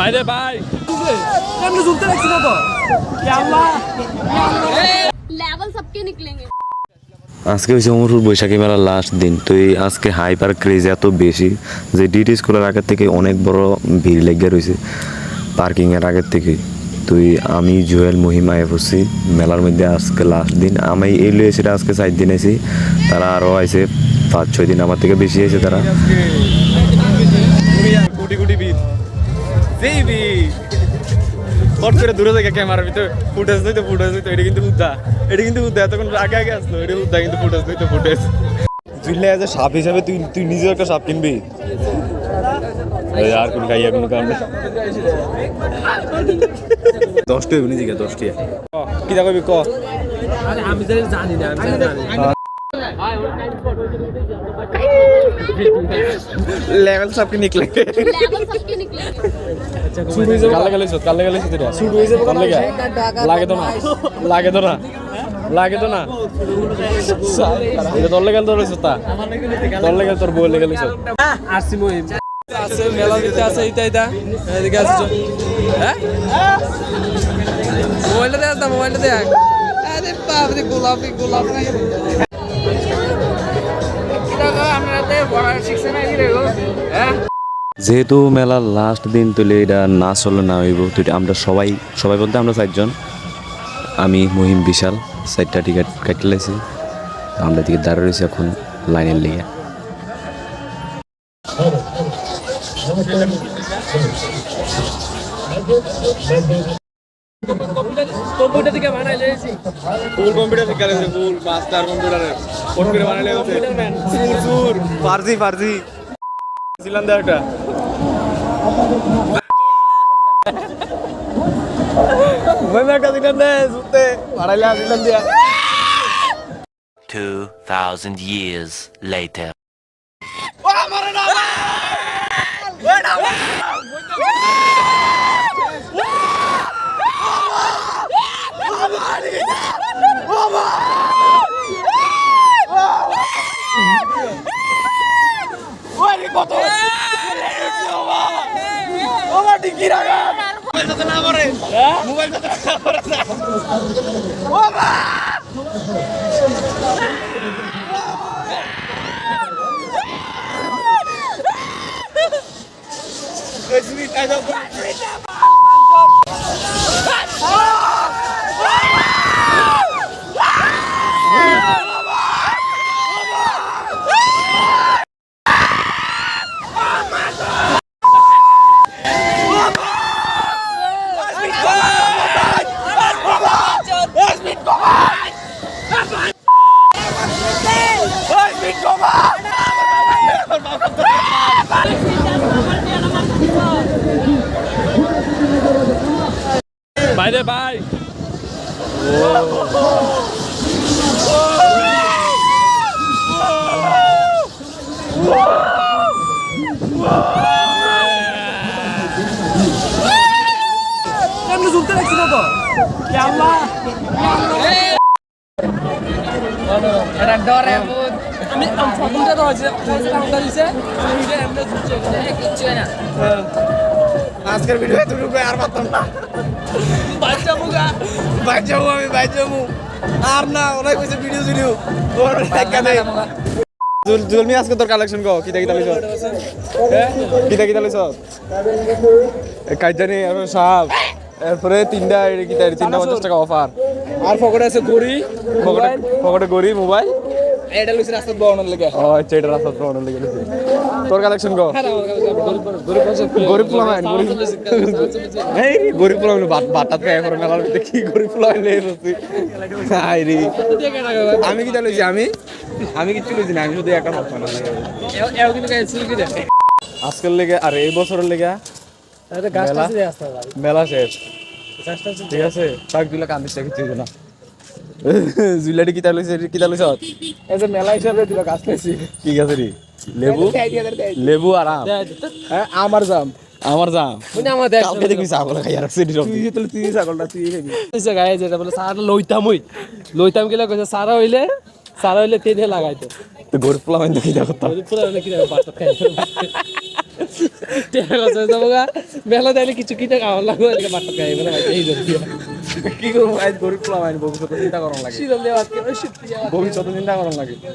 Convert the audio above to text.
বাইরে ভাই এমনি ঝুলতে রাখছি না তো আজকে হচ্ছে অমরপুর বৈশাখী মেলার লাস্ট দিন তো এই আজকে হাইপার ক্রেজ এত বেশি যে ডিটি স্কুলের আগের থেকে অনেক বড় ভিড় লেগে রয়েছে পার্কিংয়ের আগের থেকে তুই আমি জুয়েল মহিমা আয় পড়ছি মেলার মধ্যে আজকে লাস্ট দিন আমি এই লুয়ে সেটা আজকে চার দিন আছি তারা আরও আছে পাঁচ ছয় দিন আমার থেকে বেশি এসে তারা কোটি কোটি ভিড় যেই হট করে দূরে থেকে ক্যামেরার ভিতরে ফুটেজ দিতে ফুটেজ দিতে এটা কিন্তু হুদ্দা এটা কিন্তু হুদ্দা এতক্ষণ আগে আগে আসলো এটা হুদ্দা কিন্তু ফুটেজ দিতে ফুটেজ জুইলে এজ সাপ হিসাবে তুই তুই নিজে একটা সাপ কিনবি? আর কোন খাইয়া কোন কারণে দশটি হইব নিজেকে দশটি। কি দা ক? আমি জানি জানি না। আমি জানি লেভেল সাপ কি নিকলে लेवल सबके निकलेंगे কালে গেলে সত কালে গেলে সত শুট হইছে কালে গেলে লাগে তো না লাগে তো না লাগে তো না এটা দলে গেল তোর সতা দলে গেল তোর বই লেগে সত আসছি মহিম আছে মেলা দিতে আছে এইটা এইটা এদিকে আসছো হ্যাঁ মোবাইলটা দেখ না মোবাইলটা দেখ আরে বাপ রে গোলাপি গোলাপি যেহেতু মেলার লাস্ট দিন তুলে এটা না চলে না হইব আমরা সবাই সবাই বলতে আমরা চারজন। আমি, মহিম, বিশাল, চারটা টিকিট কাটতে লাইছি আমরা দিকে দাঁড়িয়ে রয়েছি এখন লাইনের লিগে। কম্পিউটার থেকে বানাই লেছি ফুল কম্পিউটার শিখা লেছে ফুল মাস্টার কম্পিউটারে ফোন করে বানালে কম্পিউটার ম্যান সুর সুর ফার্জি ফার্জি ছিলাম দা একটা মহিমা একটা দিলাম দে সুতে বাড়াইলে আসিলাম দিয়া 2,000 years later. বাইরে ভাই এমনি ঝুলতে রাখছি না তো বাইরে ভাই আমি তো কিচ্ছু না আজকের ভিডিও এতটুকু আর পারতাম না যাব আমি যাব আর না ভিডিও জুলমি আজকে তোর কালেকশন কো কিতা কিতা হ্যাঁ কিতা কিতা লইছ কাইজানি আর সাপ এরপরে তিনটা এই কিতা এই তিনটা পঞ্চাশ টাকা অফার আর পকেটে আছে গড়ি পকেটে পকেটে গরি মোবাইল এটা লইছে রাস্তা বড় লেগে। ও আচ্ছা এটা রাস্তা তো অনেক তোর কালেকশন কো? গরিব পোলামাইন এই রে গরিব পোলামাইন বাট বাটাত খাই করে মেলার ভিতরে কি গরিব পোলামাইন লেগে রে। আমি কি লইছি আমি? আমি কিছু লইছি না আমি শুধু একটা কথা না আজকের লেগে আর এই বছরের লেগে মেলা শেষ। ঠিক আছে তাক দিলে কান্দিস কিছু না জুইলাটি কিতা লইছে কিতা লইছ? মেলা হিসাবে দিল গাছ রে? লেবু? লেবু আর আম? আমার জাম। আমার যাম মানে আমার দেখ কালকে দেখবি ছাগল খাইয়া রাখছে এটি সব তুই তাহলে তুই ছাগলটা তুই খাবি। কইছে গায়ে যেটা বলে সারা লইতাম হই লইতাম গেলে কইছে সারা হইলে সারা হইলে তেলে লাগাইতো। তো দেখো হইলে কি খাই টেকা কথা যাব গা মেলা দিলে কিছু কিনে খাওয়ার লাগবে এদিকে বাট্টা খাই বলে এই জন্য কি করব? আজ গরিব পোলা আইন ভবিষ্যতে চিন্তা করার লাগে। শীতল দিয়ে ভাত খেয়ে শীত দিয়ে ভাত ভবিষ্যতে চিন্তা করার লাগে।